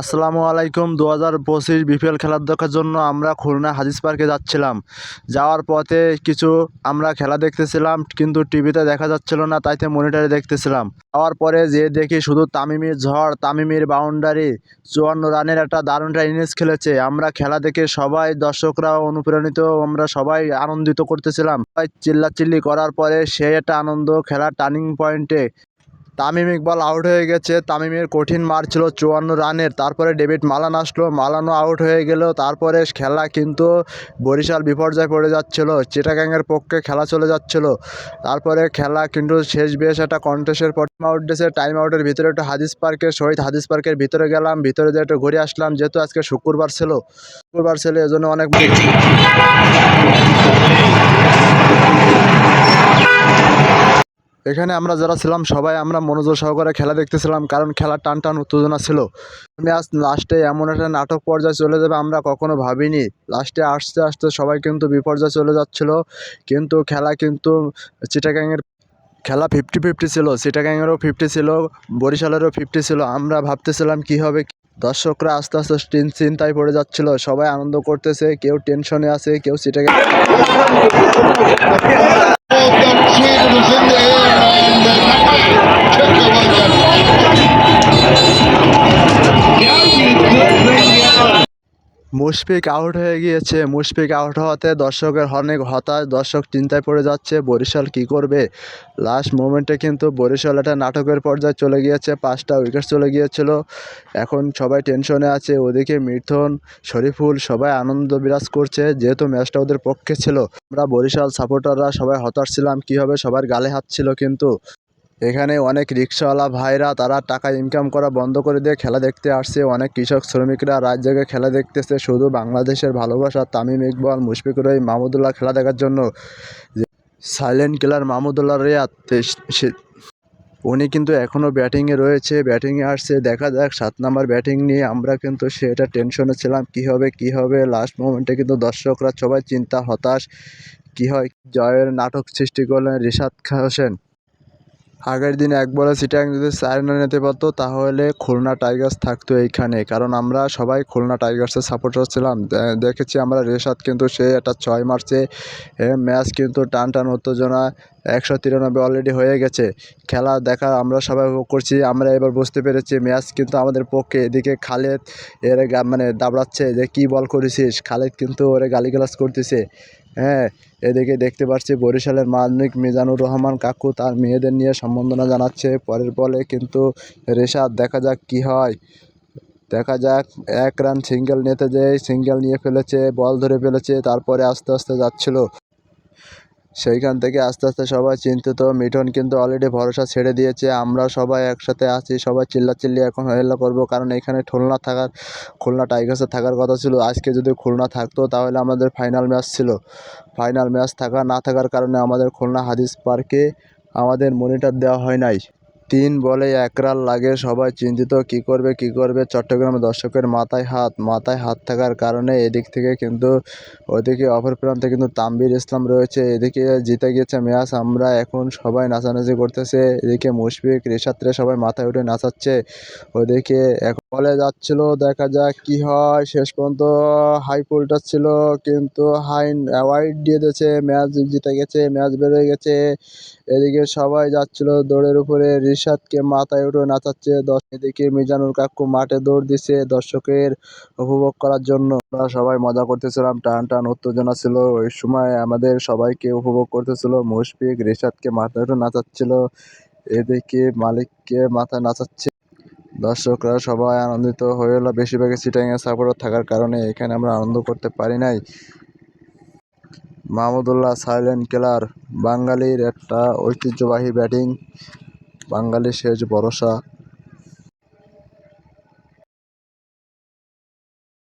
আসসালামু আলাইকুম। দু হাজার পঁচিশ বিপিএল খেলার দেখার জন্য আমরা খুলনা হাদিস পার্কে যাচ্ছিলাম। যাওয়ার পথে কিছু আমরা খেলা দেখতেছিলাম, কিন্তু টিভিতে দেখা যাচ্ছিল না, তাইতে মনিটরে দেখতেছিলাম। যাওয়ার পরে যে দেখি শুধু তামিমির ঝড়, তামিমির বাউন্ডারি, চুয়ান্ন রানের একটা দারুণ ইনিংস খেলেছে। আমরা খেলা দেখে সবাই দর্শকরা অনুপ্রাণিত, আমরা সবাই আনন্দিত করতেছিলাম। সবাই চিল্লাচিল্লি করার পরে সে একটা আনন্দ, খেলার টার্নিং পয়েন্টে তামিম ইকবাল আউট হয়ে গেছে। তামিমের কঠিন মার ছিল চুয়ান্ন রানের। তারপরে ডেভিড মালান আসলো। মালানো আউট হয়ে গেল। তারপরে খেলা কিন্তু বরিশাল বিপর্যয় পড়ে যাচ্ছিল। চিটাগাংয়ের পক্ষে খেলা চলে যাচ্ছিল। তারপরে খেলা কিন্তু শেষ বেশ একটা কন্টেস্টের পর টাইম আউট দিয়েছে। টাইম আউটের ভিতরে একটু হাদিস পার্কের শহীদ হাদিস পার্কের ভিতরে গেলাম। ভিতরে যেয়ে একটু ঘুরে আসলাম। যেহেতু আজকে শুক্রবার ছিল। শুক্রবার ছিল, এজন্য অনেক এখানে আমরা যারা ছিলাম, সবাই আমরা মনোযোগ সহকারে খেলা দেখতেছিলাম, কারণ খেলার টান টান উত্তেজনা ছিল। আমি আজ লাস্টে এমন একটা নাটক পর্যায়ে চলে যাবে আমরা কখনো ভাবিনি। লাস্টে আসতে আসতে সবাই কিন্তু বিপর্যয় চলে যাচ্ছিল, কিন্তু খেলা কিন্তু চিটাগাংয়ের খেলা ফিফটি ফিফটি ছিল, চিটাগাংয়েরও ফিফটি ছিল, বরিশালেরও ফিফটি ছিল। আমরা ভাবতেছিলাম কি হবে দর্শকরা আস্তে আস্তে টেন চিন্তায় পড়ে যাচ্ছিল। সবাই আনন্দ করতেছে, কেউ টেনশনে আছে, কেউ চিটাগাং মুশফিক আউট হয়ে গিয়েছে। মুশফিক আউট হওয়াতে দর্শকের অনেক হতাশ। দর্শক চিন্তায় পড়ে যাচ্ছে, বরিশাল কি করবে? লাস্ট মোমেন্টে কিন্তু বরিশাল একটা নাটকের পর্যায়ে চলে গিয়েছে, পাঁচটা উইকেট চলে গিয়েছিল। এখন সবাই টেনশনে আছে, ওদিকে মিঠুন, শরীফুল সবাই আনন্দ বিরাজ করছে, যেহেতু ম্যাচটা ওদের পক্ষে ছিল। আমরা বরিশাল সাপোর্টাররা সবাই হতাশ ছিলাম কী হবে সবার গালে হাত ছিল কিন্তু এখানে অনেক রিক্সাওয়ালা ভাইরা, তারা টাকা ইনকাম করা বন্ধ করে দিয়ে খেলা দেখতে আসছে। অনেক কৃষক শ্রমিকরা রাত জেগে খেলা দেখতেছে শুধু বাংলাদেশের ভালোবাসা, তামিম ইকবাল, মুশফিকুর রহিম, মাহমুদুল্লাহ খেলা দেখার জন্য। সাইলেন্ট কিলার মাহমুদুল্লাহ রিয়াদ তে- সে- উনি কিন্তু এখনও ব্যাটিংয়ে রয়েছে, ব্যাটিংয়ে আসছে। দেখা যাক, সাত নাম্বার ব্যাটিং নিয়ে আমরা কিন্তু সেটা টেনশনে ছিলাম, কী হবে কী হবে। লাস্ট মোমেন্টে কিন্তু দর্শকরা সবাই চিন্তা, হতাশ, কী হয়, জয়ের নাটক সৃষ্টি করলেন রিশাদ হোসেন। আগের দিন এক বড় সিটাং যদি চার না নিতে পারতো, তাহলে খুলনা টাইগার্স থাকতো এইখানে। কারণ আমরা সবাই খুলনা টাইগার্সের সাপোর্টার ছিলাম। দেখেছি আমরা রেশাদ কিন্তু সে একটা ছয় মার্চে ম্যাচ কিন্তু টান টান উত্তেজনা একশো তিরানব্বই অলরেডি হয়ে গেছে। খেলা দেখা আমরা সবাই উপভোগ করছি, আমরা এবার বুঝতে পেরেছি ম্যাচ কিন্তু আমাদের পক্ষে এদিকে খালেদ এর মানে দাবড়াচ্ছে যে কী বল করেছিস? খালেদ কিন্তু ওরে গালিগালাজ করতেছে। হ্যাঁ এদিকে দেখতে পাচ্ছি বরিশালের মালিক মিজানুর রহমান কাকু তার মেয়েদের নিয়ে সম্বন্ধনা জানাচ্ছে। পরের বলে কিন্তু রেশাদ, দেখা যাক কি হয়। দেখা যাক, এক রান সিঙ্গেল নিতে যেয়ে সিঙ্গেল নিয়ে ফেলেছে, বল ধরে ফেলেছে, তারপরে আস্তে আস্তে যাচ্ছিল। সেইখান থেকে আস্তে আস্তে সবাই চিন্তিত। মিঠন কিন্তু অলরেডি ভরসা ছেড়ে দিয়েছে। আমরা সবাই একসাথে আছি, সবাই চিল্লাচিল্লি এখন হেল্লা করব। কারণ এখানে খুলনা থাকার, খুলনা টাইগার্সে থাকার কথা ছিল। আজকে যদি খুলনা থাকতো তাহলে আমাদের ফাইনাল ম্যাচ ছিল। ফাইনাল ম্যাচ থাকা না থাকার কারণে আমাদের খুলনা হাদিস পার্কে আমাদের মনিটর দেওয়া হয় নাই। তিন বলে এক রান লাগে, সবাই চিন্তিত, কি করবে কি করবে? চট্টগ্রামের দর্শকের মাথায় হাত মাথায় হাত থাকার কারণে এদিক থেকে কিন্তু, ওদিকে অপর প্রান্তে কিন্তু তাম্বির ইসলাম রয়েছে। এদিকে জিতে গেছে ম্যাচ আমরা এখন সবাই নাচানাচি করতেছে। এদিকে মুশফিক রেশাত্রে সবাই মাথায় উঠে নাচাচ্ছে। ওদিকে এখন বলে যাচ্ছিল, দেখা যাক কি হয়। শেষ পর্যন্ত হাই পুলটা ছিল, কিন্তু হাই অ্যাওয়ার্ড দিয়ে দিয়েছে ম্যাচ জিতে গেছে ম্যাচ বেড়ে গেছে। এদিকে সবাই যাচ্ছিল দৌড়ের উপরে। রিশাদকে মাথায় উঠে নাচাচ্ছে, দশ এদিকে মিজানুর কাকু মাঠে দৌড় দিছে দর্শকের উপভোগ করার জন্য। আমরা সবাই মজা করতেছিলাম, টান টান উত্তেজনা ছিল। ওই সময় আমাদের সবাইকে উপভোগ করতেছিল মুশফিক। রিশাদকে মাথায় উঠে নাচাচ্ছিল, এদিকে মালিককে মাথায় নাচাচ্ছে দর্শকরা সবাই আনন্দিত হয়ে হলো বেশিরভাগই সিটাইংয়ের সাপোর্ট থাকার কারণে এখানে আমরা আনন্দ করতে পারি নাই। মাহমুদুল্লাহ সাইলেন্ট কেলার বাঙালির একটা ঐতিহ্যবাহী ব্যাটিং বাঙালির শেষ ভরসা।